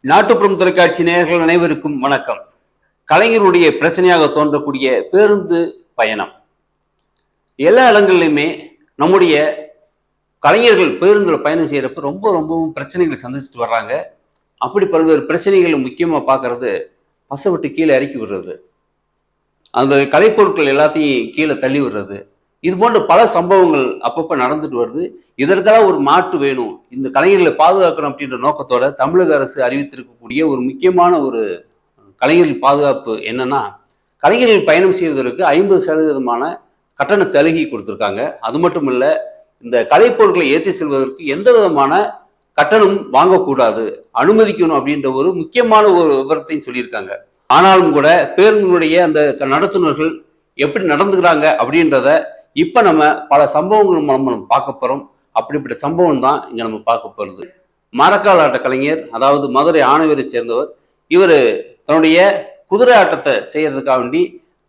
நாட்டுப்புறம் தொலைக்காட்சி நேயர்கள் அனைவருக்கும் வணக்கம். கலைஞருடைய பிரச்சனையாக தோன்றக்கூடிய பேருந்து பயணம். எல்லா இடங்கள்லையுமே நம்முடைய கலைஞர்கள் பேருந்தில் பயணம் செய்கிறப்ப ரொம்ப ரொம்பவும் பிரச்சனைகள் சந்திச்சுட்டு வர்றாங்க. அப்படி பல்வேறு பிரச்சனைகள் முக்கியமாக பார்க்கறது பசை விட்டு கீழே இறக்கி விடுறது. அந்த கலைப்பொருட்கள் எல்லாத்தையும் கீழே தள்ளி விடுறது. இது போன்ற பல சம்பவங்கள் அப்பப்போ நடந்துட்டு வருது. இதற்கெல்லாம் ஒரு மாற்று வேணும். இந்த கலைஞர்களை பாதுகாக்கணும் அப்படின்ற நோக்கத்தோட தமிழக அரசு அறிவித்திருக்கக்கூடிய ஒரு முக்கியமான ஒரு கலைஞர்கள் பாதுகாப்பு என்னன்னா கலைஞர்கள் பயணம் செய்வதற்கு ஐம்பது சதவீதமான கட்டண சலுகை கொடுத்துருக்காங்க. அது மட்டும் இல்லை இந்த கலைப்பொருட்களை ஏற்றி செல்வதற்கு எந்த விதமான கட்டணம் வாங்கக்கூடாது. அனுமதிக்கணும் அப்படின்ற ஒரு முக்கியமான ஒரு விவரத்தையும் சொல்லியிருக்காங்க. ஆனாலும் கூட பேருந்துடைய அந்த நடத்துனர்கள் எப்படி நடந்துக்கிறாங்க அப்படின்றத இப்போ நம்ம பல சம்பவங்கள் மூலம் நம்ம பார்க்க போகிறோம் அப்படிப்பட்ட சம்பவம் தான் இங்கே நம்ம பார்க்க போகிறது மரக்கால் ஆட்ட கலைஞர் அதாவது மதுரை ஆணைவரை சேர்ந்தவர் இவர் தன்னுடைய குதிரை ஆட்டத்தை செய்கிறதுக்காக வேண்டி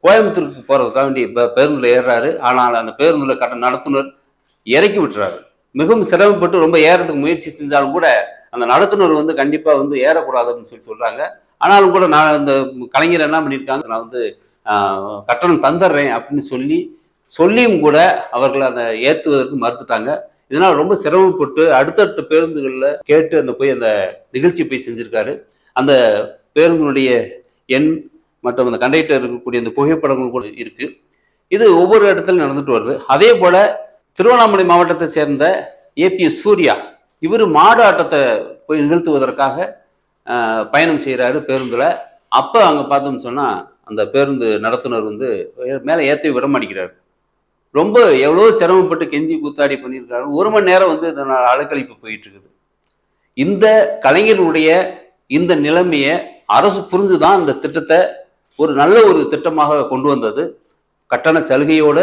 கோயம்புத்தூருக்கு போகிறதுக்காக வேண்டி பேருந்தில் ஏறுறாரு. ஆனால் அந்த பேருந்தில் கட்ட நடத்துனர் இறக்கி விட்டுறாரு. மிகவும் சிரமப்பட்டு ரொம்ப ஏறதுக்கு முயற்சி செஞ்சாலும் கூட அந்த நடத்துனர் வந்து கண்டிப்பாக வந்து ஏறக்கூடாது அப்படின்னு சொல்லி சொல்கிறாங்க ஆனாலும் கூட நான் அந்த கலைஞர் என்ன பண்ணியிருக்காங்க நான் வந்து கட்டணம் தந்துடுறேன் அப்படின்னு சொல்லி சொல்லியும் கூட அவர்கள் அதை ஏற்றுவதற்கு மறுத்துட்டாங்க. இதனால் ரொம்ப சிரமப்பட்டு அடுத்தடுத்த பேருந்துகளில் கேட்டு அந்த போய் அந்த நிகழ்ச்சி போய் செஞ்சிருக்காரு. அந்த பேருந்தினுடைய எண் மற்றும் அந்த கண்டக்டர் இருக்கக்கூடிய அந்த புகைப்படங்கள் கூட இருக்குது இது ஒவ்வொரு இடத்துலையும் நடந்துட்டு வருது. அதே போல் திருவண்ணாமலை மாவட்டத்தை சேர்ந்த ஏபி சூர்யா இவர் மாடு ஆட்டத்தை போய் நிகழ்த்துவதற்காக பயணம் செய்கிறாரு பேருந்தில். அப்போ அங்கே பார்த்தோம்னு சொன்னால் அந்த பேருந்து நடத்துனர் வந்து மேலே ஏற்றி விட மாட்டேங்கிறார். ரொம்ப எவ்வளோ சிரமப்பட்டு கெஞ்சி கூத்தாடி பண்ணியிருக்காங்க ஒரு மணி நேரம் வந்து இதனால் அலக்கழிப்பு போயிட்டு இருக்குது இந்த கலைஞருடைய இந்த நிலைமையை அரசு புரிஞ்சு தான் இந்த திட்டத்தை ஒரு நல்ல ஒரு திட்டமாக கொண்டு வந்தது. கட்டண சலுகையோட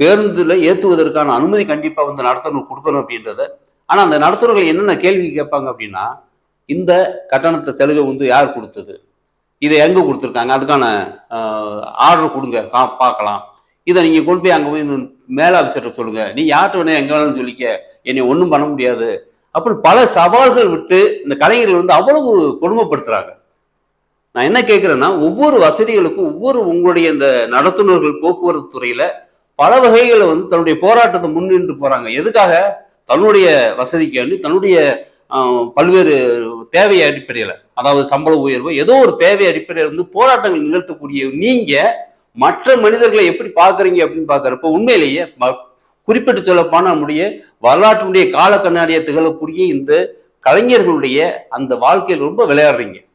பேருந்தில் ஏற்றுவதற்கான அனுமதி கண்டிப்பாக வந்து நடத்துனர் கொடுக்கணும் அப்படின்றத. ஆனால் அந்த நடத்துனர்கள் என்னென்ன கேள்வி கேட்பாங்க அப்படின்னா இந்த கட்டணத்தை சலுகை வந்து யார் கொடுத்தது? இதை எங்கே கொடுத்துருக்காங்க? அதுக்கான ஆர்டர் கொடுங்க பார்க்கலாம். இதை நீங்கள் கொண்டு போய் அங்கே போய் மேல ஆஃபீஸர்கிட்ட சொல்லுங்க. நீ யார்கிட்ட வேணும் எங்கே வேணாலும் சொல்லிக்க. என்னை ஒன்றும் பண்ண முடியாது. அப்படின்னு பல சவால்கள் விட்டு இந்த கலைஞர்கள் வந்து அவ்வளவு கொடுமைப்படுத்துறாங்க. நான் என்ன கேட்குறேன்னா ஒவ்வொரு வசதிகளுக்கும் ஒவ்வொரு உங்களுடைய இந்த நடத்துனர்கள் போக்குவரத்து துறையில பல வகைகளை வந்து தன்னுடைய போராட்டத்தை முன்னின்று போறாங்க. எதுக்காக? தன்னுடைய வசதிக்கு வேண்டி தன்னுடைய பல்வேறு தேவை அடிப்படையில் அதாவது சம்பள உயர்வு ஏதோ ஒரு தேவை அடிப்படையில் வந்து போராட்டங்கள் நிகழ்த்தக்கூடிய நீங்க மற்ற மனிதர்களை எப்படி பாக்குறீங்க அப்படின்னு பாக்குறப்ப உண்மையிலேயே ம- குறிப்பிட்டு சொல்லப்பான நம்முடைய வரலாற்றுடைய கால கண்ணாடியை திகழக்கூடிய இந்த கலைஞர்களுடைய அந்த வாழ்க்கையில் ரொம்ப விளையாடுறீங்க.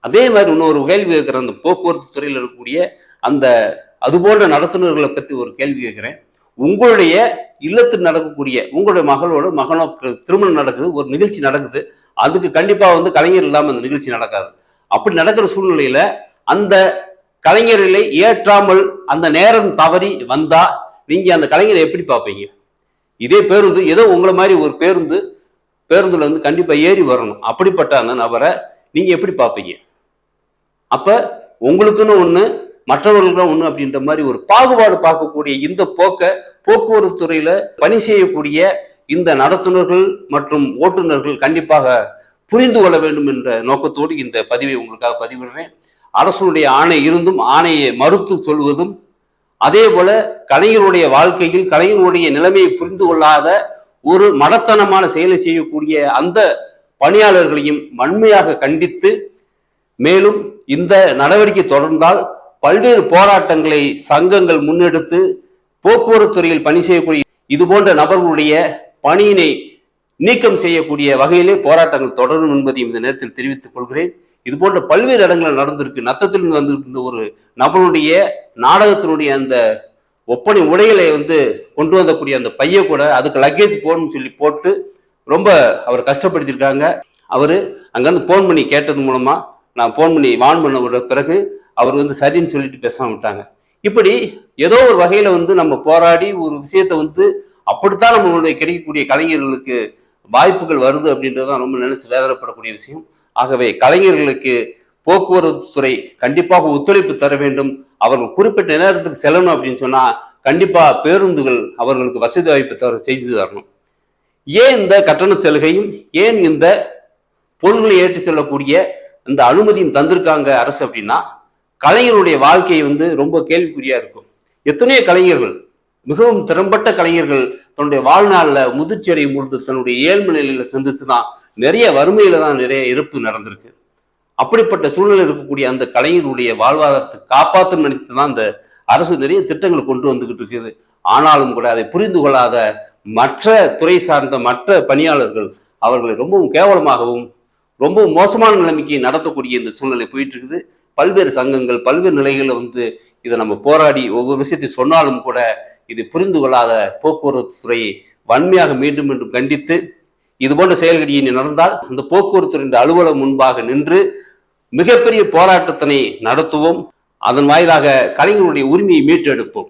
அதே மாதிரி இன்னொரு கேள்வி கேட்குறேன். அந்த போக்குவரத்து துறையில் இருக்கக்கூடிய அந்த அதுபோன்ற நடத்துனர்களை பற்றி ஒரு கேள்வி கேட்குறேன். உங்களுடைய இல்லத்தில் நடக்கக்கூடிய உங்களுடைய மகளோட மகனோ திருமணம் நடக்குது ஒரு நிகழ்ச்சி நடக்குது அதுக்கு கண்டிப்பாக வந்து கலைஞர் இல்லாமல் அந்த நிகழ்ச்சி நடக்காது. அப்படி நடக்கிற சூழ்நிலையில அந்த கலைஞர்களை ஏற்றாமல் அந்த நேரம் தவறி வந்தா நீங்க அந்த கலைஞரை எப்படி பார்ப்பீங்க? இதே பேருந்து ஏதோ உங்களை மாதிரி ஒரு பேருந்து பேருந்துல வந்து கண்டிப்பா ஏறி வரணும். அப்படிப்பட்ட அந்த நபரை நீங்க எப்படி பார்ப்பீங்க? அப்ப உங்களுக்குன்னு ஒண்ணு மற்றவர்களுக்கும் ஒண்ணு அப்படின்ற மாதிரி ஒரு பாகுபாடு பார்க்கக்கூடிய இந்த போக்க போக்குவரத்து துறையில பணி செய்யக்கூடிய இந்த நடத்துனர்கள் மற்றும் ஓட்டுநர்கள் கண்டிப்பாக புரிந்து கொள்ள வேண்டும் என்ற நோக்கத்தோடு இந்த பதிவை உங்களுக்காக பதிவிடுறேன். அரசனுடைய ஆணை இருந்தும் ஆணையை மறுத்து சொல்வதும் அதே போல கலைஞருடைய வாழ்க்கையில் கலைஞருடைய நிலைமையை புரிந்து கொள்ளாத ஒரு மடத்தனமான செயலை செய்யக்கூடிய அந்த பணியாளர்களையும் வன்மையாக கண்டித்து மேலும் இந்த நடவடிக்கை தொடர்ந்தால் பல்வேறு போராட்டங்களை சங்கங்கள் முன்னெடுத்து போக்குவரத்து துறையில் பணி செய்யக்கூடிய இது போன்ற நபர்களுடைய பணியினை நீக்கம் செய்யக்கூடிய வகையிலே போராட்டங்கள் தொடரும் என்பதையும் இந்த நேரத்தில் தெரிவித்துக் கொள்கிறேன். இது போன்ற பல்வேறு இடங்களில் நடந்திருக்கு. நத்தத்திலிருந்து வந்திருக்கிற ஒரு நபருடைய நாடகத்தினுடைய அந்த ஒப்பனை உடைகளை வந்து கொண்டு வந்தக்கூடிய அந்த பைய கூட அதுக்கு லக்கேஜ் போகணும்னு சொல்லி போட்டு ரொம்ப அவர் கஷ்டப்படுத்தியிருக்காங்க. அவர் அங்கேருந்து ஃபோன் பண்ணி கேட்டது மூலமா நான் ஃபோன் பண்ணி வான் பண்ண விட பிறகு அவர் வந்து சரின்னு சொல்லிட்டு பேசாம விட்டாங்க. இப்படி ஏதோ ஒரு வகையில் வந்து நம்ம போராடி ஒரு விஷயத்தை வந்து அப்படித்தான் நம்மளுடைய கிடைக்கக்கூடிய கலைஞர்களுக்கு வாய்ப்புகள் வருது அப்படின்றதான் ரொம்ப நினைச்சு வேதனைப்படக்கூடிய விஷயம். ஆகவே கலைஞர்களுக்கு போக்குவரத்து துறை கண்டிப்பாக ஒத்துழைப்பு தர வேண்டும். அவர்கள் குறிப்பிட்ட நேரத்துக்கு செல்லணும் அப்படின்னு சொன்னா கண்டிப்பா பேருந்துகள் அவர்களுக்கு வசதி வாய்ப்பு தர செய்து தரணும். ஏன் இந்த கட்டண சலுகையும் ஏன் இந்த பொருள்களை ஏற்றி செல்லக்கூடிய இந்த அனுமதியும் தந்திருக்காங்க அரசு அப்படின்னா கலைஞருடைய வாழ்க்கை வந்து ரொம்ப கேள்விக்குறியா இருக்கும். எத்தனையோ கலைஞர்கள் மிகவும் திறம்பட்ட கலைஞர்கள் தன்னுடைய வாழ்நாளில் முதிர்ச்சி அடையும் பொழுது தன்னுடைய ஏழ்மை நிலையில சந்திச்சுதான் நிறைய வறுமையில தான் நிறைய இறப்பு நடந்திருக்கு. அப்படிப்பட்ட சூழ்நிலை இருக்கக்கூடிய அந்த கலைஞருடைய வாழ்வாதாரத்தை காப்பாற்றணும்னு நினைச்சு தான் அந்த அரசு நிறைய திட்டங்களை கொண்டு வந்துகிட்டு இருக்குது. ஆனாலும் கூட அதை புரிந்து கொள்ளாத மற்ற துறை சார்ந்த மற்ற பணியாளர்கள் அவர்களை ரொம்பவும் கேவலமாகவும் ரொம்பவும் மோசமான நிலைமைக்கு நடத்தக்கூடிய இந்த சூழ்நிலை போயிட்டு இருக்குது. பல்வேறு சங்கங்கள் பல்வேறு நிலைகளில் வந்து இதை நம்ம போராடி ஒவ்வொரு விஷயத்தை சொன்னாலும் கூட இது புரிந்து கொள்ளாத போக்குவரத்து துறையை வன்மையாக மீண்டும் மீண்டும் கண்டித்து இது போன்ற செயல்கள் இனி நடந்தால் அந்த போக்குவரத்து அலுவலகம் முன்பாக நின்று மிகப்பெரிய போராட்டத்தினை நடத்துவோம். அதன் வாயிலாக கலைஞருடைய உரிமையை மீட்டெடுப்போம்.